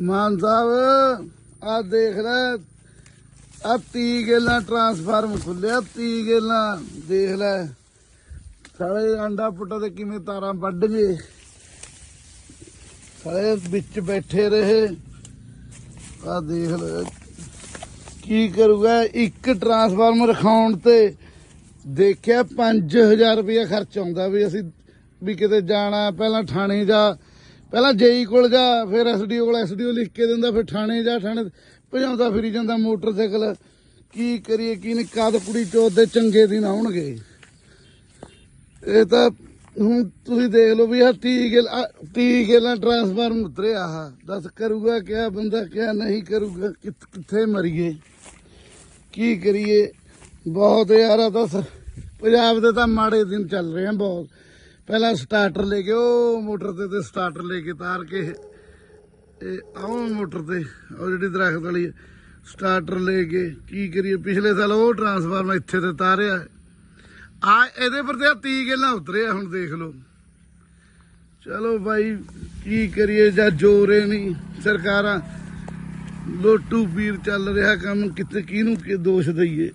ਮਾਨ ਸਾਹਿਬ ਆ ਦੇਖ ਲੈ ਆ 30 ਗੇਲਾਂ ਟਰਾਂਸਫਾਰਮ ਖੁੱਲਿਆ 30 ਗੇਲਾਂ, ਦੇਖ ਲੈ। ਸਾਲੇ ਅੰਡਾ ਪੁੱਟਾ ਤੇ ਕਿਵੇਂ ਤਾਰਾਂ ਵੱਢ ਗਏ। ਸਾਲੇ ਵਿੱਚ ਬੈਠੇ ਰਹੇ। ਆ ਦੇਖ ਲੈ, ਕੀ ਕਰੂਗਾ, ਇੱਕ ਟਰਾਂਸਫਾਰਮ ਰਖਾਉਣ ਤੇ ਦੇਖਿਆ 5000 ਰੁਪਇਆ ਖਰਚ ਆਉਂਦਾ ਵੀ ਅਸੀਂ ਵੀ ਕਿਤੇ ਜਾਣਾ, ਪਹਿਲਾਂ ਥਾਣੇ ਜਾ ਪਹਿਲਾਂ ਜੇਈ ਕੋਲ ਜਾ, ਫਿਰ ਐਸਡੀਓ ਕੋਲ ਐਸਡੀਓ ਲਿਖ ਕੇ ਦਿੰਦਾ, ਫਿਰ ਥਾਣੇ ਜਾ, ਥਾਣੇ ਭਜਾਉਂਦਾ, ਫਿਰੀ ਜਾਂਦਾ ਮੋਟਰਸਾਈਕਲ। ਕੀ ਕਰੀਏ, ਕੀ ਨਹੀਂ ਕਦ ਕੁੜੀ ਚੋਦ ਦੇ ਚੰਗੇ ਦਿਨ ਆਉਣਗੇ? ਇਹ ਤਾਂ ਹੁਣ ਤੁਸੀਂ ਦੇਖ ਲਓ ਵੀ ਆ 30 ਗਿਲ 30 ਗਿਲਾਂ ਟਰਾਂਸਫਾਰਮ ਉਤਰਿਆ ਆ ਦੱਸ ਕਰੂਗਾ ਕਿਆ ਬੰਦਾ, ਕਿਆ ਨਹੀਂ ਕਰੂਗਾ, ਕਿੱਥ- ਕਿੱਥੇ ਮਰੀਏ? ਕੀ ਕਰੀਏ? ਬਹੁਤ ਯਾਰ ਦੱਸ ਪੰਜਾਬ ਦੇ ਤਾਂ ਮਾੜੇ ਦਿਨ ਚੱਲ ਰਹੇ ਆ ਬਹੁਤ। ਪਹਿਲਾਂ ਸਟਾਰਟਰ ਲੈ ਕੇ ਉਹ ਮੋਟਰ ਤੇ ਤੇ ਸਟਾਰਟਰ ਲੈ ਕੇ ਤਾਰ ਕੇ ਇਹ ਆਉਂ ਮੋਟਰ ਤੇ ਉਹ ਜਿਹੜੀ ਦਰਖਤ ਵਾਲੀ ਹੈ, ਸਟਾਰਟਰ ਲੈ ਕੇ ਕੀ ਕਰੀਏ? ਪਿਛਲੇ ਸਾਲ ਉਹ ਟਰਾਂਸਫਾਰਮਰ ਇੱਥੇ ਤੇ ਤਾਰਿਆ। ਆ ਇਹਦੇ ਪਰ ਤੇ 30 ਗੱਲਾਂ ਉਤਰਿਆ ਹੁਣ ਦੇਖ ਲਓ। ਚਲੋ ਭਾਈ ਕੀ ਕਰੀਏ ਜਾਂ ਜੋਰੇ ਨਹੀਂ। ਸਰਕਾਰਾਂ ਲੋਟੂ ਪੀਰ ਚੱਲ ਰਿਹਾ ਕੰਮ ਕਿਤੇ ਕਿਹਨੂੰ ਕਿ ਦੋਸ਼ ਦਈਏ?